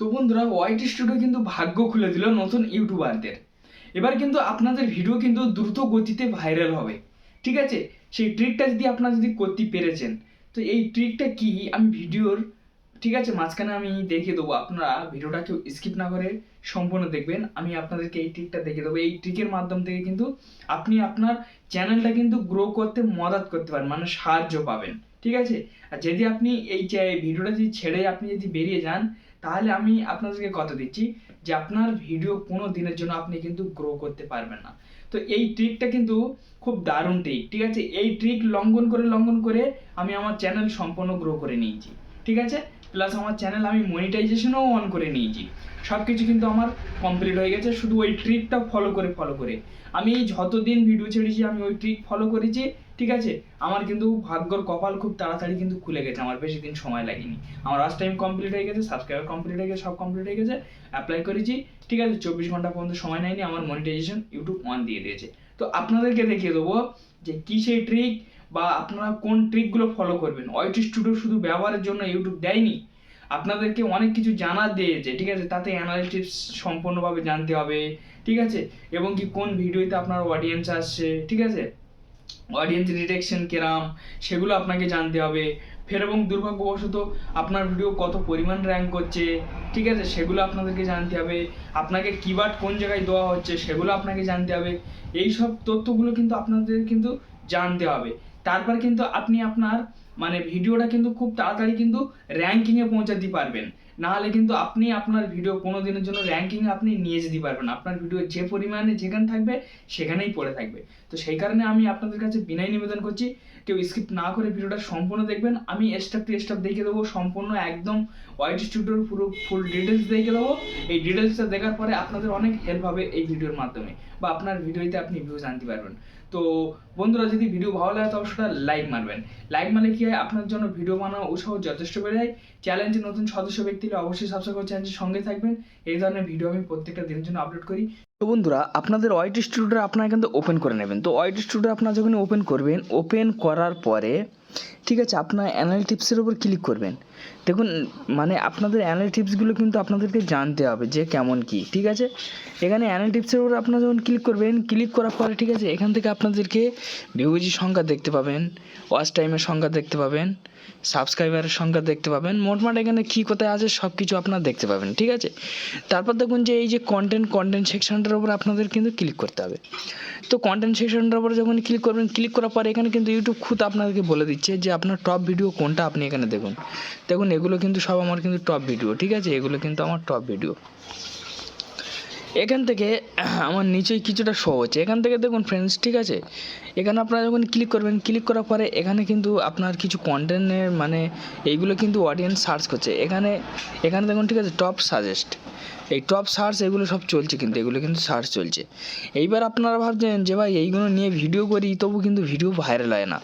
তো বন্ধুরা YT studio কিন্তু ভাগ্য খুলে দিল নতুন ইউটিউবারদের এবার কিন্তু আপনাদের ভিডিও কিন্তু দ্রুত গতিতে ভাইরাল হবে। ঠিক আছে? সেই ট্রিকটা যদি আপনারা যদি করতে পেরেছেন, তো এই ট্রিকটা কি? আমি ভিডিওর, ঠিক আছে, মাঝখানে আমি দেখিয়ে দেবো। আপনারা ভিডিওটা কেউ স্কিপ না করে সম্পূর্ণ দেখবেন। আমি আপনাদেরকে এই ট্রিকটা দেখিয়ে দেবো। এই ট্রিকের মাধ্যম থেকে কিন্তু আপনি আপনার চ্যানেলটা কিন্তু গ্রো করতে মদত করতে পারেন মানে সাহায্য পাবেন। ঠিক আছে? আর যদি আপনি এই ভিডিওটা যদি ছেড়ে আপনি যদি বেরিয়ে যান, তাহলে আমি আপনাদেরকে কথা দিচ্ছি যে আপনার ভিডিও কোনো দিনের জন্য আপনি কিন্তু গ্রো করতে পারবেন না। তো এই ট্রিকটা কিন্তু খুব দারুণ ট্রিক ঠিক আছে? এই ট্রিক লঙ্ঘন করে লঙ্ঘন করে আমি আমার চ্যানেল সম্পূর্ণ গ্রো করে নিয়েছি, ঠিক আছে? প্লাস আমার চ্যানেল আমি মনিটাইজেশনও অন করে নিয়েছি। সব কিছু কিন্তু আমার কমপ্লিট হয়ে গেছে, শুধু ওই ট্রিকটা ফলো করে ফলো করে। আমি যতদিন ভিডিও ছেড়েছি, আমি ওই ট্রিক ফলো করেছি ঠিক আছে? আমার কিন্তু ভাগ্যর কপাল খুব তাড়াতাড়ি কিন্তু খুলে গেছে, আমার বেশি দিন সময় লাগেনি। আমার লাস্ট টাইম কমপ্লিট হয়ে গেছে সাবস্ক্রাইবার কমপ্লিট হয়ে গেছে, সব কমপ্লিট হয়ে গেছে অ্যাপ্লাই করেছি, ঠিক আছে? চব্বিশ ঘণ্টা পর্যন্ত সময় নেয়নি, আমার মনিটাইজেশন ইউটিউব অন দিয়ে দিয়েছে। তো আপনাদেরকে দেখিয়ে দেবো যে কী সেই ট্রিক বা আপনারা কোন ট্রিকগুলো ফলো করবেন। ওয়াইটি স্টুডিও শুধু ব্যবহারের জন্য ইউটিউব দেয়নি। আপনাদেরকে অনেক কিছু জানা দিয়েছে, ঠিক আছে? তাতে অ্যানালিটিক্স সম্পূর্ণভাবে জানতে হবে, ঠিক আছে? এবং কি কোন ভিডিওতে আপনার অডিয়েন্স আসছে, ঠিক আছে? অডিয়েন্স ডিটেকশন কেরাম, সেগুলো আপনাকে জানতে হবে। ফের এবং দুর্ভাগ্যবশত আপনার ভিডিও কত পরিমাণ র্যাঙ্ক করছে, ঠিক আছে? সেগুলো আপনাদেরকে জানতে হবে। আপনাকে কিবার্ড কোন জায়গায় দেওয়া হচ্ছে, সেগুলো আপনাকে জানতে হবে। এই সব তথ্যগুলো কিন্তু আপনাদের কিন্তু জানতে হবে। তারপর কিন্তু আপনি আপনার মানে ভিডিওটা কিন্তু খুব তাড়াতাড়ি কিন্তু র্যাঙ্কিংয়ে পৌঁছাতে পারবেন। নাহলে কিন্তু আপনি আপনার ভিডিও কোনো দিনের জন্য র্যাঙ্কিংয়ে আপনি নিয়ে যেতে পারবেন। আপনার ভিডিও যে পরিমাণে যেখানে থাকবে, সেখানেই পড়ে থাকবে। তো সেই কারণে আমি আপনাদের কাছে বিনয় নিবেদন করছি, কেউ স্কিপ না করে ভিডিওটা সম্পূর্ণ দেখবেন। আমি স্টেপ টু স্টেপ দেখিয়ে দেবো, সম্পূর্ণ একদম হোয়াইট স্টুডিওর পুরো ফুল ডিটেলস দেখিয়ে দেবো। এই ডিটেলসটা দেখার পরে আপনাদের অনেক হেল্প হবে এই ভিডিওর মাধ্যমে বা আপনার ভিডিওতে আপনি ভিউজ আনতে পারবেন। তো বন্ধুরা, যদি ভিডিও ভালো লাগে তবে সেটা লাইক মারবেন। লাইক মারলে কি হয়? আপনার জন্য ভিডিও বানানো উৎসাহ যথেষ্ট বেড়ে যায়। চ্যালেঞ্জে নতুন সদস্য ব্যক্তি হলে অবশ্যই সাবস্ক্রাইব করে চ্যানেলটির সঙ্গে থাকবেন। এই ধরনের ভিডিও আমি প্রত্যেকটা দিনের জন্য আপলোড করি। তো বন্ধুরা, আপনাদের ওয়াইট স্টুডিওটা আপনারা কিন্তু ওপেন করে নেবেন। তো ওয়াইট স্টুডিও আপনারা যখন ওপেন করবেন ওপেন করার পরে ঠিক আছে, আপনার অ্যানালিটিক্সের উপর ক্লিক করবেন। দেখুন মানে আপনাদের অ্যানালিটিক্সগুলো কিন্তু আপনাদেরকে জানতে হবে যে কেমন কি, ঠিক আছে? এখানে অ্যানালিটিক্সের উপর আপনারা যখন ক্লিক করবেন ক্লিক করার পরে, ঠিক আছে, এখান থেকে আপনাদেরকে ভিউজি সংখ্যা দেখতে পাবেন ওয়াচ টাইমের সংখ্যা দেখতে পাবেন সাবস্ক্রাইবারের সংখ্যা দেখতে পাবেন, মোটমাট এখানে কী কোথায় আছে সব কিছু আপনারা দেখতে পাবেন, ঠিক আছে? তারপর দেখুন যে এই যে কন্টেন্ট কন্টেন্ট সেকশনটার উপর আপনাদের কিন্তু ক্লিক করতে হবে। তো কন্টেন্ট সেকশনটার উপরে যখন ক্লিক করবেন ক্লিক করার পরে এখানে কিন্তু ইউটিউব খুদ আপনাদেরকে বলে দিচ্ছে যে আপনার টপ ভিডিও কোনটা আপনি এখানে দেখুন। দেখুন, এগুলো কিন্তু সব আমার কিন্তু টপ ভিডিও ঠিক আছে? এগুলো কিন্তু আমার টপ ভিডিও এখান থেকে, আমার নিচেই কিছুটা শো হচ্ছে। এখান থেকে দেখুন ফ্রেন্ডস ঠিক আছে? এখানে আপনারা যখন ক্লিক করবেন ক্লিক করার পরে এখানে কিন্তু আপনার কিছু কন্টেন্টের মানে এইগুলো কিন্তু অডিয়েন্স সার্চ করছে। এখানে এখানে দেখুন, ঠিক আছে টপ সাজেস্ট এই টপ সার্চ এগুলো সব চলছে কিন্তু, এগুলো কিন্তু সার্চ চলছে। এইবার আপনারা ভাবছেন যে ভাই, এইগুলো নিয়ে ভিডিও করি, তবু কিন্তু ভিডিও ভাইরাল হয় না।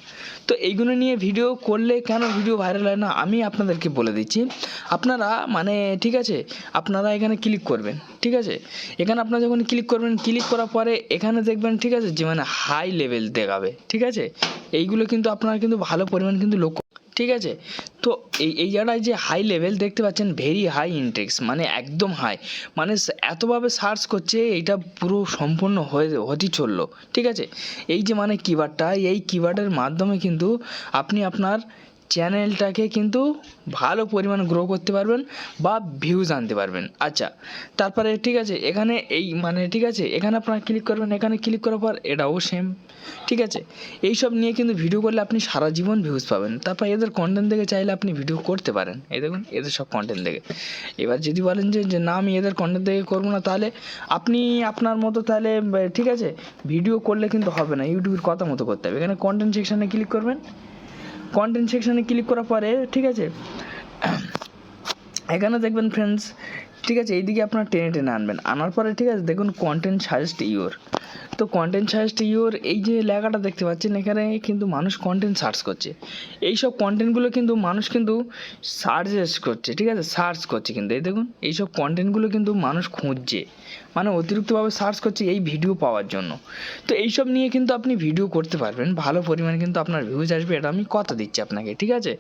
তো এইগুলো নিয়ে ভিডিও করলে কেন ভিডিও ভাইরাল হয় না, আমি আপনাদেরকে বলে দিচ্ছি। আপনারা মানে ঠিক আছে, আপনারা এখানে ক্লিক করবেন, ঠিক আছে? এখানে আপনারা যখন ক্লিক করবেন ক্লিক করার পরে এখানে দেখবেন, ঠিক আছে, যে মানে হাই লেভেল দেখাবে, ঠিক আছে? এইগুলো কিন্তু আপনারা কিন্তু ভালো পরিমাণ কিন্তু লক্ষ্য ঠিক আছে? তো এই এই জায়গায় যে হাই লেভেল দেখতে পাচ্ছেন ভেরি হাই ইনটেক্স মানে একদম হাই মানে এতভাবে সার্চ করছে, এইটা পুরো সম্পূর্ণ হয়ে হতে চলল, ঠিক আছে? এই যে মানে কিওয়ার্ডটা এই কিওয়ার্ডের মাধ্যমে কিন্তু আপনি আপনার চ্যানেলটাকে কিন্তু ভালো পরিমাণ গ্রো করতে পারবেন বা ভিউজ আনতে পারবেন। আচ্ছা তারপরে ঠিক আছে, এখানে এই মানে ঠিক আছে, এখানে আপনারা ক্লিক করবেন, এখানে ক্লিক করার পর এটাও সেম ঠিক আছে? এইসব নিয়ে কিন্তু ভিডিও করলে আপনি সারা জীবন ভিউজ পাবেন। তারপর এদের কন্টেন্ট দেখে চাইলে আপনি ভিডিও করতে পারেন। এই দেখুন, এদের সব কন্টেন্ট দেখে। এবার যদি বলেন যে যে না, আমি এদের কন্টেন্ট দেখে করব না, তাহলে আপনি আপনার মতো তাহলে, ঠিক আছে? ভিডিও করলে কিন্তু হবে না ইউটিউবের কথা মতো করতে হবে। এখানে কন্টেন্ট সেকশানে ক্লিক করবেন। কন্টেন্ট সেকশানে ক্লিক করার পরে, ঠিক আছে? এখানে দেখবেন ফ্রেন্ডস ঠিক আছে, এইদিকে আপনার টেনে টেনে আনবেন। আনার পরে, ঠিক আছে, দেখুন কন্টেন্ট সাজেস্ট ইওর তো কন্টেন্ট সাজেস্ট ইওর এই যে লেখাটা দেখতে পাচ্ছেন, এখানে কিন্তু মানুষ কন্টেন্ট সার্চ করছে। এইসব কন্টেন্টগুলো কিন্তু মানুষ কিন্তু সার্চ করছে, ঠিক আছে সার্চ করছে কিন্তু। এই দেখুন, এইসব কন্টেন্টগুলো কিন্তু মানুষ খুঁজছে। মানে অতিরিক্তভাবে সার্চ করছে এই ভিডিও পাওয়ার জন্য। তো এইসব নিয়ে কিন্তু আপনি ভিডিও করতে পারবেন, ভালো পরিমাণে কিন্তু আপনার ভিউজ আসবে, এটা আমি কথা দিচ্ছি আপনাকে, ঠিক আছে?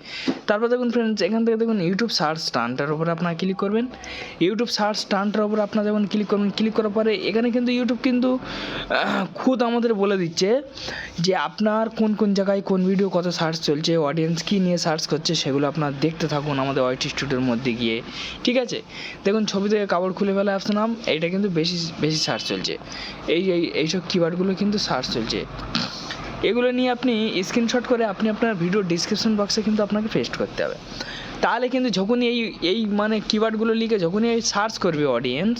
তারপর দেখুন ফ্রেন্ডস এখান থেকে দেখুন ইউটিউব সার্চ স্টানটার উপরে আপনারা ক্লিক করবেন। ইউটিউব সার্চ স্টানটার উপরে আপনারা যখন ক্লিক করবেন ক্লিক করার পরে এখানে কিন্তু ইউটিউব কিন্তু খুদ আমাদের বলে দিচ্ছে যে আপনার কোন কোন জায়গায় কোন ভিডিও কত সার্চ চলছে অডিয়েন্স কী নিয়ে সার্চ করছে, সেগুলো আপনার দেখতে থাকুন আমাদের ওয়াইটি স্টুডিওর মধ্যে গিয়ে, ঠিক আছে? দেখুন ছবি থেকে কাপড় খুলে ফেলে আসতে নাম এইটা কিন্তু বেশি বেশি বেশি সার্চ চলছে। এই এই, এইসব কিওয়ার্ডগুলো কিন্তু সার্চ চলছে। এগুলো নিয়ে আপনি স্ক্রিনশট করে আপনি আপনার ভিডিও ডিসক্রিপশন বক্সে কিন্তু আপনাকে পেস্ট করতে হবে। তাহলে কিন্তু যখনই এই এই মানে কিওয়ার্ডগুলো লিখে যখনই এই সার্চ করবে অডিয়েন্স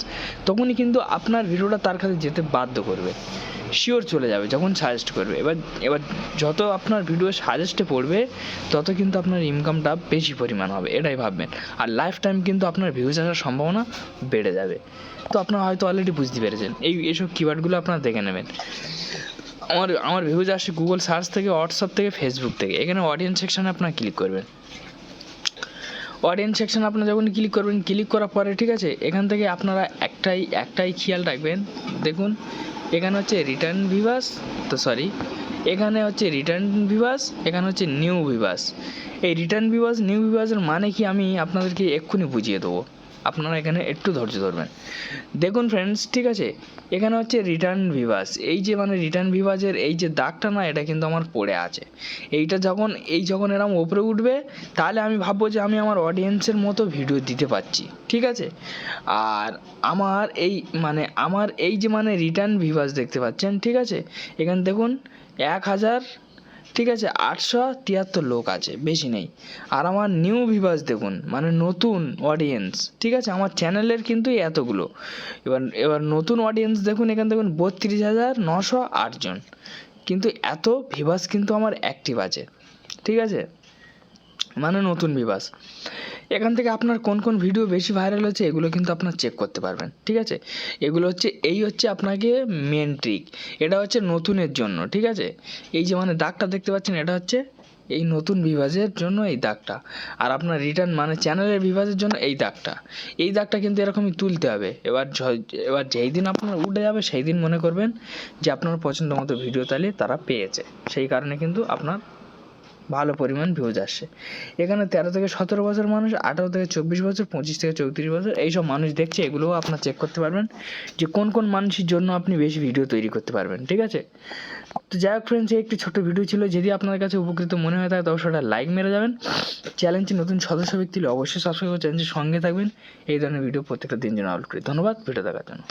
তখনই কিন্তু আপনার ভিডিওটা তার কাছে যেতে বাধ্য করবে। শিওর চলে যাবে যখন সাজেস্ট করবে। এবার এবার যত আপনার ভিডিও সাজেস্টে পড়বে, তত কিন্তু আপনার ইনকামটা বেশি পরিমাণ হবে, এটাই ভাববেন। আর লাইফ টাইম কিন্তু আপনার ভিউজ আসার সম্ভাবনা বেড়ে যাবে। তো আপনারা হয়তো অলরেডি বুঝতে পেরেছেন। এই, এসব কিওয়ার্ডগুলো আপনারা দেখে নেবেন। আমার আমার ভিউজ আসে গুগল সার্চ থেকে হোয়াটসঅ্যাপ থেকে ফেসবুক থেকে। এখানে অডিয়েন্স সেকশানে আপনারা ক্লিক করবেন। অডিয়েন্স সেকশন আপনারা যখন ক্লিক করবেন ক্লিক করার পরে, ঠিক আছে, এখান থেকে আপনারা একটাই একটাই খেয়াল রাখবেন। দেখুন, এখানে হচ্ছে রিটার্ন ভিভাস তো সরি এখানে হচ্ছে রিটার্ন ভিভাস এখানে হচ্ছে নিউ ভিভাস এই রিটার্ন ভিভাস নিউ ভিভাসের মানে কি আমি আপনাদেরকে এক্ষুনি বুঝিয়ে দেবো। আপনারা এখানে একটু ধৈর্য ধরবেন। দেখুন ফ্রেন্ডস ঠিক আছে? এখানে হচ্ছে রিটার্ন ভিভাস এই যে মানে রিটার্ন ভিভাসের এই যে দাগটা না, এটা কিন্তু আমার পড়ে আছে। এইটা যখন, এই যখন এরম ওপরে উঠবে, তাহলে আমি ভাববো যে আমি আমার অডিয়েন্সের মতো ভিডিও দিতে পারছি। ঠিক আছে? আর আমার এই মানে আমার এই যে মানে রিটার্ন ভিভাস দেখতে পাচ্ছেন, ঠিক আছে? এখানে দেখুন, এক হাজার ঠিক আছে, আটশো তিয়াত্তর লোক আছে, বেশি নেই। আর আমার নিউ ভিভার্স দেখুন মানে নতুন অডিয়েন্স ঠিক আছে? আমার চ্যানেলের কিন্তু এতগুলো। এবার এবার নতুন অডিয়েন্স দেখুন, এখানে দেখুন বত্রিশ হাজার নশো আটজন কিন্তু এত ভিভার্স কিন্তু আমার অ্যাক্টিভ আছে, ঠিক আছে? মানে নতুন ভিভাস এখান থেকে আপনার কোন কোন ভিডিও বেশি ভাইরাল হচ্ছে এগুলো কিন্তু আপনার চেক করতে পারবেন, ঠিক আছে? এগুলো হচ্ছে, এই হচ্ছে আপনাকে মেন ট্রিক এটা হচ্ছে নতুনের জন্য, ঠিক আছে? এই যে মানে দাগটা দেখতে পাচ্ছেন, এটা হচ্ছে এই নতুন বিভাজের জন্য এই দাগটা। আর আপনার রিটার্ন মানে চ্যানেলের বিভাজের জন্য এই দাগটা। এই দাগটা কিন্তু এরকমই তুলতে হবে। এবার এবার যেই দিন আপনার উঠে যাবে, সেই দিন মনে করবেন যে আপনার পছন্দ মতো ভিডিও তাহলে তারা পেয়েছে। সেই কারণে কিন্তু আপনার ভালো পরিমাণ ভিউজ আসছে এখানে তেরো থেকে সতেরো বছর মানুষ, আঠারো থেকে চব্বিশ বছর, পঁচিশ থেকে চৌত্রিশ বছর, এইসব মানুষ দেখছে, এগুলোও আপনার চেক করতে পারবেন যে কোন কোন মানুষের জন্য আপনি বেশি ভিডিও তৈরি করতে পারবেন, ঠিক আছে? তো যাই হোক ফ্রেন্ডস এই একটি ছোট্ট ভিডিও ছিল, যদি আপনার কাছে উপকৃত মনে হয় থাকে তবে সেটা লাইক মেরে যাবেন। চ্যালেঞ্জে নতুন সদস্য ব্যক্তি হলে অবশ্যই সাবস্ক্রাইব করে চ্যালেঞ্জের সঙ্গে থাকবেন। এই ধরনের ভিডিও প্রত্যেকটা দিন যেন আপলোড করি। ধন্যবাদ ভিডিও দেখার জন্য।